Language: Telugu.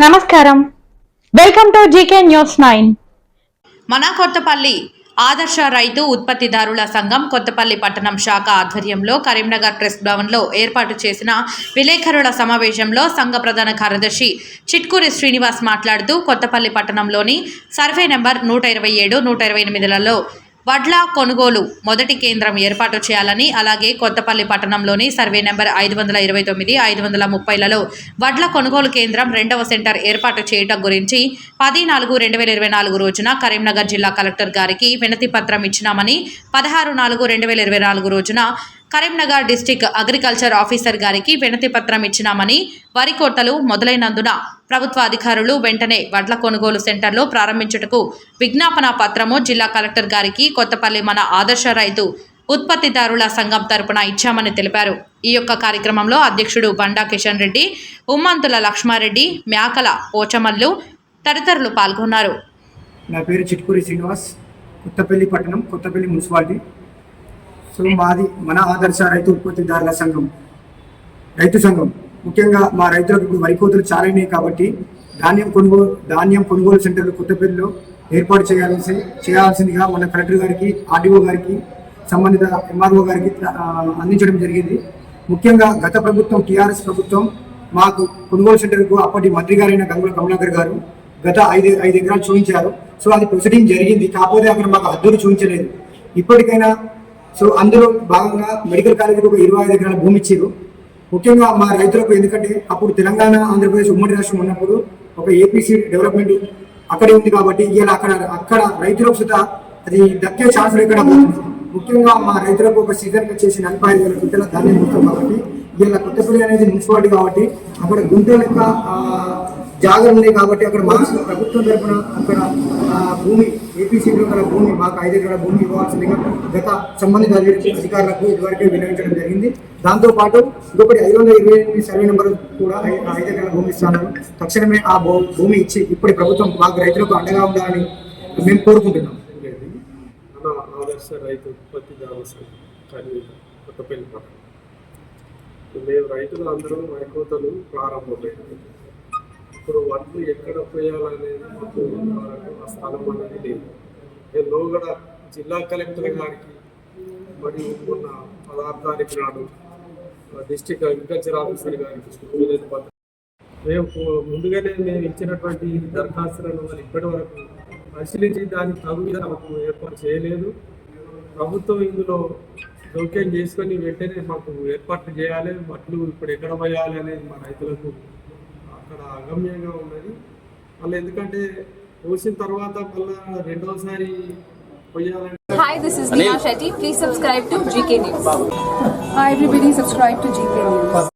నమస్కారం. Welcome to GK news nine మన కొత్తపల్లి ఆదర్శ రైతు ఉత్పత్తిదారుల సంఘం కొత్తపల్లి పట్టణం శాఖ ఆధ్వర్యంలో కరీంనగర్ ప్రెస్ భవన్లో ఏర్పాటు చేసిన విలేకరుల సమావేశంలో సంఘ ప్రధాన కార్యదర్శి చిట్కూరి శ్రీనివాస్ మాట్లాడుతూ కొత్తపల్లి పట్టణంలోని సర్వే నెంబర్ నూట ఇరవై ఏడు నూట ఇరవై ఎనిమిదిలలో వడ్ల కొనుగోలు మొదటి కేంద్రం ఏర్పాటు చేయాలని అలాగే కొత్తపల్లి పట్టణంలోని సర్వే నెంబర్ ఐదు వందల ఇరవై తొమ్మిది ఐదు వందల ముప్పైలలో వడ్ల కొనుగోలు కేంద్రం రెండవ సెంటర్ ఏర్పాటు చేయటం గురించి పది నాలుగు రెండు వేల ఇరవై నాలుగు రోజున కరీంనగర్ జిల్లా కలెక్టర్ గారికి వినతి పత్రం ఇచ్చినామని పదహారు నాలుగు రెండు వేల ఇరవై నాలుగు రోజున కరీంనగర్ డిస్టిక్ అగ్రికల్చర్ ఆఫీసర్ గారికి వినతి పత్రం ఇచ్చినామని వరి కోతలు మొదలైనందున ప్రభుత్వ అధికారులు వెంటనే వడ్ల కొనుగోలు సెంటర్లో ప్రారంభించుటకు విజ్ఞాపన పత్రము జిల్లా కలెక్టర్ గారికి కొత్తపల్లి మన ఆదర్శ రైతు ఉత్పత్తిదారుల సంఘం తరపున ఇచ్చామని తెలిపారు. ఈ యొక్క కార్యక్రమంలో అధ్యక్షుడు బండా కిషన్ రెడ్డి ఉమ్మంతుల లక్ష్మారెడ్డి మేకల పోచమల్లు తదితరులు పాల్గొన్నారు. నా పేరు చిట్కూరి శ్రీనివాస్ కొత్తపల్లి పట్టణం కొత్తపల్లి మున్సిపాలిటీ. సో మాది మన ఆదర్శ రైతు ఉత్పత్తిదారుల సంఘం రైతు సంఘం. ముఖ్యంగా మా రైతులకు ఇప్పుడు వరి కోతలు చాలా అయినాయి కాబట్టి ధాన్యం కొనుగోలు ధాన్యం కొనుగోలు సెంటర్లు కొత్తపల్లిలో ఏర్పాటు చేయాల్సి చేయాల్సిందిగా మన కలెక్టర్ గారికి ఆర్డీఓ గారికి సంబంధిత ఎంఆర్ఓ గారికి అందించడం జరిగింది. ముఖ్యంగా గత ప్రభుత్వం టీఆర్ఎస్ ప్రభుత్వం మాకు కొనుగోలు సెంటర్కు అప్పటి మంత్రి గారైన గంగుల కమలాకర్ గారు గత ఐదు ఐదు ఎకరాలు చూపించారు. సో అది ప్రొసీడింగ్ జరిగింది. కాకపోతే అక్కడ మాకు హద్దులు చూపించలేదు. ఇప్పటికైనా సో అందులో భాగంగా మెడికల్ కాలేజీకి ఒక ఇరవై ఐదు ఎకరాల భూమి ఇచ్చారు. ముఖ్యంగా మా రైతులకు ఎందుకంటే అప్పుడు తెలంగాణ ఆంధ్రప్రదేశ్ ఉమ్మడి రాష్ట్రం ఉన్నప్పుడు ఒక ఏపీసీ డెవలప్మెంట్ అక్కడే ఉంది కాబట్టి ఇలా అక్కడ అక్కడ రైతులకు సుత అది దక్కే ఛాన్స్ లేకుండా పోతుంది. ముఖ్యంగా మా రైతులకు ఒక సీజన్ వచ్చేసి నలభై ఐదు వేల క్వింటల ధాన్యం ఇస్తాం కాబట్టి ఇలా కొత్తపల్లి అనేది మున్సిపాలిటీ కాబట్టి అక్కడ గుంటల లెక్క ఆ, ఉంది ఉన్నాయి కాబట్టి అక్కడ మా ప్రభుత్వం తరఫున అక్కడ భూమి ఏపీసీలో గల భూమి మాకు ఐదు ఎకరాల భూమి ఇవ్వాల్సిందిగా గత సంబంధిత అధికారులకు అధికారులకు ఇదివరకే వినియోగించడం జరిగింది. దాంతోపాటు ఇంకొకటి ఐదు వందల ఇరవై ఎనిమిది సర్వే నెంబర్ కూడా ఐదు ఎకరాల భూమి ఇస్తాను తక్షణమే ఆ భూమి ఇచ్చి ఇప్పుడు ప్రభుత్వం మాకు రైతులకు అండగా ఉండాలని మేము కోరుకుంటున్నాం. ఆదర్శ రైతు ఉత్పత్తిదారుల సంఘం కన్వీనర్ కొత్తపల్లి మేము రైతులు అందరూ వరికోతలు ప్రారంభమైనవి ఇప్పుడు వడ్లు ఎక్కడ పోయాలనేది మాకు ఆ స్థలం అనేది లేదు. నేను లోగడ జిల్లా కలెక్టర్ గారికి మరియు మొన్న పదహారు తారీఖు నాడు డిస్టిక్ అగ్రికల్చర్ ఆఫీసర్ గారికి మేము ముందుగానే మేము ఇచ్చినటువంటి దరఖాస్తులను వాళ్ళు ఇప్పటి వరకు పరిశీలించి దానికి తగు మాకు ఏర్పాటు చేయలేదు. ప్రభుత్వం ఇందులో జోక్యం చేసుకొని వెంటనే మాకు ఏర్పాట్లు చేయాలి. వడ్లు ఇప్పుడు ఎక్కడ పోయాలి అనేది మా రైతులకు అక్కడ అగమ్యంగా ఉన్నది మళ్ళీ ఎందుకంటే పోసిన తర్వాత మళ్ళీ రెండోసారి పోయాలంటే Hi, this is Neha Shetty. Please subscribe to GK News. Hi everybody, subscribe to GK News.